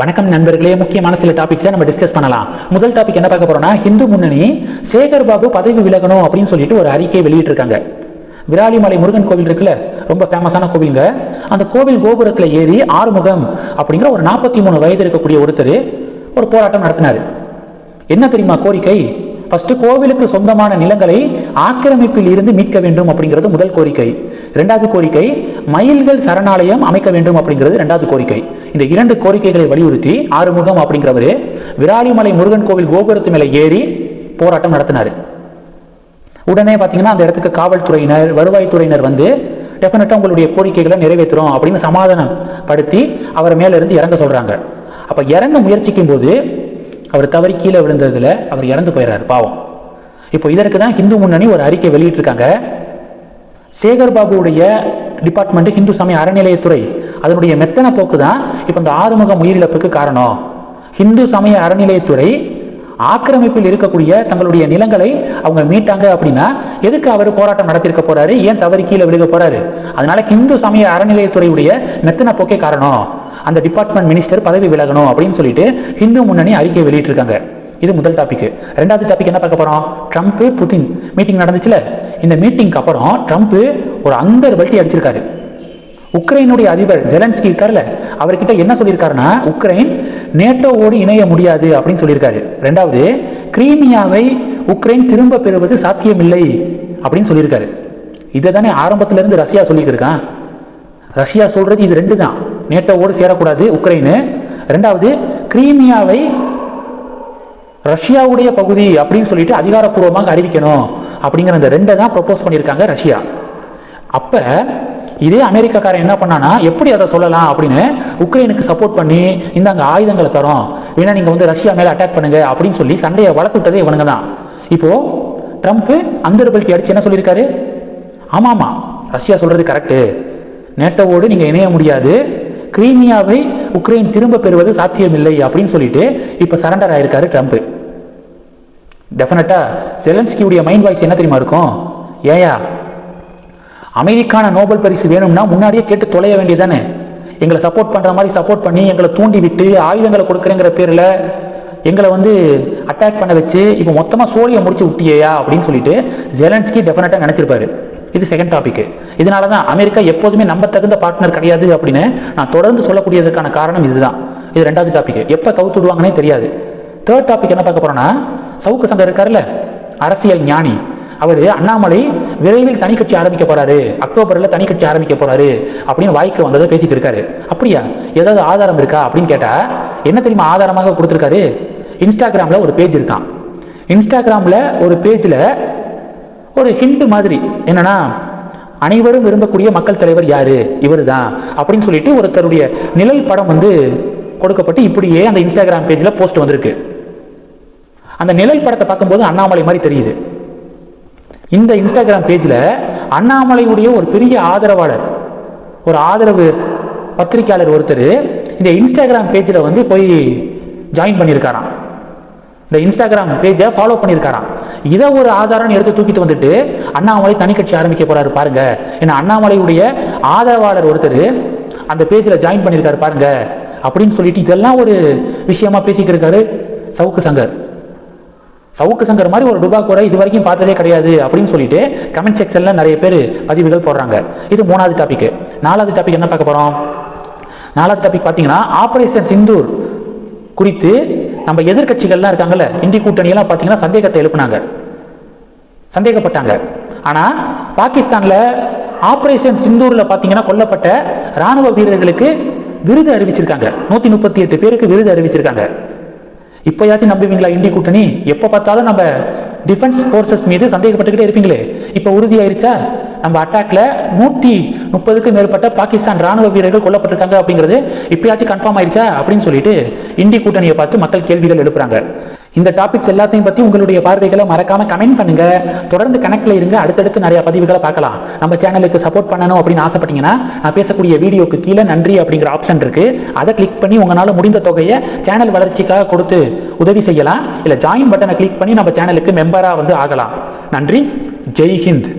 வணக்கம் நண்பர்களே. முக்கியமான சில டாபிக்ஸை நம்ம டிஸ்கஸ் பண்ணலாம். முதல் டாபிக் என்ன பார்க்க போறோம்னா ஹிந்து முன்னணி சேகர் பாபு பதவி விலகணும் அப்படின்னு சொல்லிட்டு ஒரு அறிக்கை வெளியிட்டிருக்காங்க. விராலிமலை முருகன் கோவில் இருக்குல்ல ரொம்ப ஃபேமஸான கோவிலுங்க. அந்த கோவில் கோபுரத்தில் ஏறி ஆறுமுகம் அப்படிங்கிற ஒரு நாற்பத்தி மூணு வயது இருக்கக்கூடிய ஒருத்தர் ஒரு போராட்டம் நடத்தினார். என்ன தெரியுமா கோரிக்கை? ஃபர்ஸ்ட் கோவிலுக்கு சொந்தமான நிலங்களை ஆக்கிரமிப்பில் இருந்து மீட்க வேண்டும் அப்படிங்கிறது முதல் கோரிக்கை. இரண்டாவது கோரிக்கை மயில்கள் சரணாலயம் அமைக்க வேண்டும் அப்படிங்கிறது இரண்டாவது கோரிக்கை. இந்த இரண்டு கோரிக்கைகளை வலியுறுத்தி ஆறுமுகம் அப்படிங்கிறவர் விராலிமலை முருகன் கோவில் கோபுரத்து மேலே ஏறி போராட்டம் நடத்தினார். உடனே பார்த்தீங்கன்னா அந்த இடத்துக்கு காவல்துறையினர் வருவாய்த்துறையினர் வந்து டெஃபினட்டாக உங்களுடைய கோரிக்கைகளை நிறைவேற்றுறோம் அப்படின்னு சமாதானம் படுத்தி அவர் மேலிருந்து இறங்க சொல்கிறாங்க அப்போ இறங்க முயற்சிக்கும் போது அவர் தவறி கீழே விழுந்ததில் அவர் இறந்து போயிடுறாரு பாவம். இப்போ இதற்கு தான் ஹிந்து முன்னணி ஒரு அறிக்கை வெளியிட்டிருக்காங்க. சேகர் பாபுவுடைய டிபார்ட்மெண்ட் ஹிந்து சமய அறநிலையத்துறை அதனுடைய மெத்தன போக்கு தான் இப்போ இந்த ஆறுமுகம் உயிரிழப்புக்கு காரணம். ஹிந்து சமய அறநிலையத்துறை ஆக்கிரமிப்பில் இருக்கக்கூடிய தங்களுடைய நிலங்களை அவங்க மீட்டாங்க அப்படின்னா எதுக்கு அவர் போராட்டம் நடத்திருக்க போறாரு? ஏன் தவறி கீழே விழுக போறாரு? அதனால ஹிந்து சமய அறநிலையத்துறையுடைய மெத்தன போக்கே காரணம். அந்த டிபார்ட்மெண்ட் மினிஸ்டர் பதவி விலகணும் அப்படின்னு சொல்லிட்டு ஹிந்து முன்னணி அறிக்கை வெளியிட்டிருக்காங்க. இது முதல் டாபிக் ரெண்டாவது டாபிக் என்ன பார்க்க போறோம்? ட்ரம்ப் புதின் மீட்டிங் நடந்துச்சுல? இந்த மீட்டிங்க்கு அப்புறம் ட்ரம்ப் ஒரு அந்தர் பல்ட்டி அடிச்சிருக்காரு. உக்ரைனுடைய அதிபர் ஜெலன்ஸ்கி இருக்கார்ல அவர்கிட்ட என்ன சொல்லியிருக்காருன்னா உக்ரைன் நேட்டோவோடு இணைய முடியாது அப்படின்னு சொல்லியிருக்காரு. ரெண்டாவது கிரீமியாவை உக்ரைன் திரும்ப பெறுவது சாத்தியமில்லை அப்படின்னு சொல்லியிருக்காரு. இதை தானே ஆரம்பத்திலிருந்து ரஷ்யா சொல்லியிருக்கான் ரஷ்யா சொல்றது இது ரெண்டு தான் நேட்டோவோடு சேரக்கூடாது உக்ரைனு. ரெண்டாவது கிரீமியாவை ரஷ்யாவுடைய பகுதி அப்படின்னு சொல்லிட்டு அதிகாரப்பூர்வமாக அறிவிக்கணும். அப்படிங்கிற அந்த ரெண்டை தான் ப்ரொப்போஸ் பண்ணியிருக்காங்க ரஷ்யா. அப்போ இதே அமெரிக்காக்காரன் என்ன பண்ணானா எப்படி அதை சொல்லலாம் அப்படின்னு உக்ரைனுக்கு சப்போர்ட் பண்ணி இந்தாங்க ஆயுதங்களை தரோம். ஏன்னா நீங்கள் வந்து ரஷ்யா மேலே அட்டாக் பண்ணுங்க அப்படின்னு சொல்லி சண்டையை வளர்த்து விட்டதே இவனுங்க தான். இப்போது ட்ரம்ப்பு அந்த பல்ட்டி என்ன சொல்லியிருக்காரு? ஆமாம் ஆமாம் ரஷ்யா சொல்கிறது கரெக்டு நேட்டோவோடு நீங்கள் இணைய முடியாது. கிரீமியாவை உக்ரைன் திரும்ப பெறுவது சாத்தியமில்லை அப்படின்னு சொல்லிட்டு இப்போ சரண்டர் ஆயிருக்காரு ட்ரம்ப். டெஃபினட்டா செலன்ஸ்கியுடைய மைண்ட் வாய்ஸ் என்ன தெரியுமா இருக்கும்? ஏயா அமெரிக்கான நோபல் பரிசு வேணும்னா முன்னாடியே கேட்டு தொலைய வேண்டியதானே எங்களை சப்போர்ட் பண்ற மாதிரி சப்போர்ட் பண்ணி எங்களை தூண்டி விட்டு ஆயுதங்களை கொடுக்குறேங்கிற பேர்ல எங்களை வந்து அட்டாக் பண்ண வச்சு இப்போ மொத்தமா சோழியை முடிச்சு விட்டியா அப்படின்னு சொல்லிட்டு ஜெலன்ஸ்கி டெஃபினட்டா நினைச்சிருப்பாரு. இது செகண்ட் டாபிக் இதனால தான் அமெரிக்கா எப்போதுமே நம்ப தகுந்த பார்ட்னர் கிடையாது அப்படின்னு நான் தொடர்ந்து சொல்லக்கூடியதற்கான காரணம் இதுதான். இது ரெண்டாவது டாபிக் எப்போ கவுத்து விடுவாங்கன்னே தெரியாது. தேர்ட் டாபிக் என்ன பார்க்க போறோம்னா சவுக்கு சங்கர் இருக்காருல்ல அரசியல் ஞானி. அவர் அண்ணாமலை விரைவில் தனி கட்சி ஆரம்பிக்க போறாரு. அக்டோபரில் தனி கட்சி ஆரம்பிக்க போறாரு அப்படின்னு வாய்க்கு வந்ததை பேசிட்டு இருக்காரு. அப்படியா? ஏதாவது ஆதாரம் இருக்கா அப்படின்னு கேட்டா என்ன தெரியுமா ஆதாரமாக கொடுத்துருக்காரு? இன்ஸ்டாகிராமில் ஒரு பேஜ் இருக்கான் இன்ஸ்டாகிராமில் ஒரு பேஜில் ஒரு ஹிண்ட் மாதிரி. என்னன்னா அனைவரும் விரும்பக்கூடிய மக்கள் தலைவர் யாரு? இவர் தான் அப்படின்னு சொல்லிட்டு ஒருத்தருடைய நிழல் படம் வந்து கொடுக்கப்பட்டு இப்படியே அந்த இன்ஸ்டாகிராம் பேஜில் போஸ்ட் வந்திருக்கு. அந்த நிழல் படத்தை பார்க்கும்போது அண்ணாமலை மாதிரி தெரியுது. இந்த இன்ஸ்டாகிராம் பேஜில் அண்ணாமலையுடைய ஒரு பெரிய ஆதரவாளர் ஒரு ஆதரவு பத்திரிக்கையாளர் ஒருத்தர் இந்த இன்ஸ்டாகிராம் பேஜில் வந்து போய் ஜாயின் பண்ணியிருக்காராம். இந்த இன்ஸ்டாகிராம் பேஜை ஃபாலோ பண்ணியிருக்காராம். இதை ஒரு ஆதாரம் எடுத்து தூக்கிட்டு வந்துட்டு அண்ணாமலை தனி கட்சி ஆரம்பிக்க போறாரு பாருங்க. ஏன்னா அண்ணாமலையுடைய ஆதரவாளர் ஒருத்தர் அந்த பேஜில் ஜாயின் பண்ணியிருக்காரு பாருங்க. அப்படின்னு சொல்லிட்டு இதெல்லாம் ஒரு விஷயமா பேசிக்கிட்டு இருக்காரு சவுக்கு சங்கர். சவுக்கு சங்கர் மாதிரி ஒரு டுபாக்கூரை இது வரைக்கும் பார்த்ததே கிடையாது அப்படின்னு சொல்லிட்டு கமெண்ட் செக்ஷன்ல நிறைய பேர் பதிவுகள் போடுறாங்க. இது மூணாவது டாபிக் நாலாவது டாபிக் என்ன பார்க்க போறோம்? நாலாவது டாபிக் பார்த்தீங்கன்னா ஆபரேஷன் சிந்தூர் குறித்து நம்ம எதிர்க்கட்சிகள்லாம் இருக்காங்கல்ல இந்தி கூட்டணியெல்லாம் பார்த்தீங்கன்னா சந்தேகத்தை எழுப்புனாங்க. சந்தேகப்பட்டாங்க. ஆனால் பாகிஸ்தானில் ஆப்ரேஷன் சிந்தூரில் பார்த்தீங்கன்னா கொல்லப்பட்ட ராணுவ வீரர்களுக்கு விருது அறிவிச்சிருக்காங்க. நூற்றி முப்பத்தி எட்டு பேருக்கு விருது அறிவிச்சிருக்காங்க. இப்போயாச்சும் நம்புவீங்களா இந்திய கூட்டணி? எப்போ பார்த்தாலும் நம்ம டிஃபென்ஸ் ஃபோர்ஸஸ் மீது சந்தேகப்பட்டுக்கிட்டே இருப்பீங்களே. இப்போ உறுதியாயிருச்சா? நம்ம அட்டாக்ல நூற்றி முப்பதுக்கு மேற்பட்ட பாகிஸ்தான் ராணுவ வீரர்கள் கொல்லப்பட்டிருக்காங்க அப்படிங்கிறது இப்பயாச்சும் கன்ஃபார்ம் ஆயிடுச்சா அப்படின்னு சொல்லிட்டு இந்தி கூட்டணியை பார்த்து மக்கள் கேள்விகள் எழுப்புறாங்க. இந்த டாபிக்ஸ் எல்லாத்தையும் பத்தி உங்களுடைய பார்வைகளை மறக்காம கமெண்ட் பண்ணுங்க. தொடர்ந்து கணக்கில் இருங்க. அடுத்தடுத்து நிறைய பதிவுகளை பார்க்கலாம். நம்ம சேனலுக்கு சப்போர்ட் பண்ணணும் அப்படின்னு ஆசைப்பட்டீங்கன்னா நான் பேசக்கூடிய வீடியோக்கு கீழே நன்றி அப்படிங்கிற ஆப்ஷன் இருக்கு. அதை கிளிக் பண்ணி உங்களால முடிந்த தொகையை சேனல் வளர்ச்சிக்காக கொடுத்து உதவி செய்யலாம். இல்ல ஜாயின் பட்டனை கிளிக் பண்ணி நம்ம சேனலுக்கு மெம்பரா வந்து ஆகலாம். நன்றி. ஜெய் ஹிந்த்.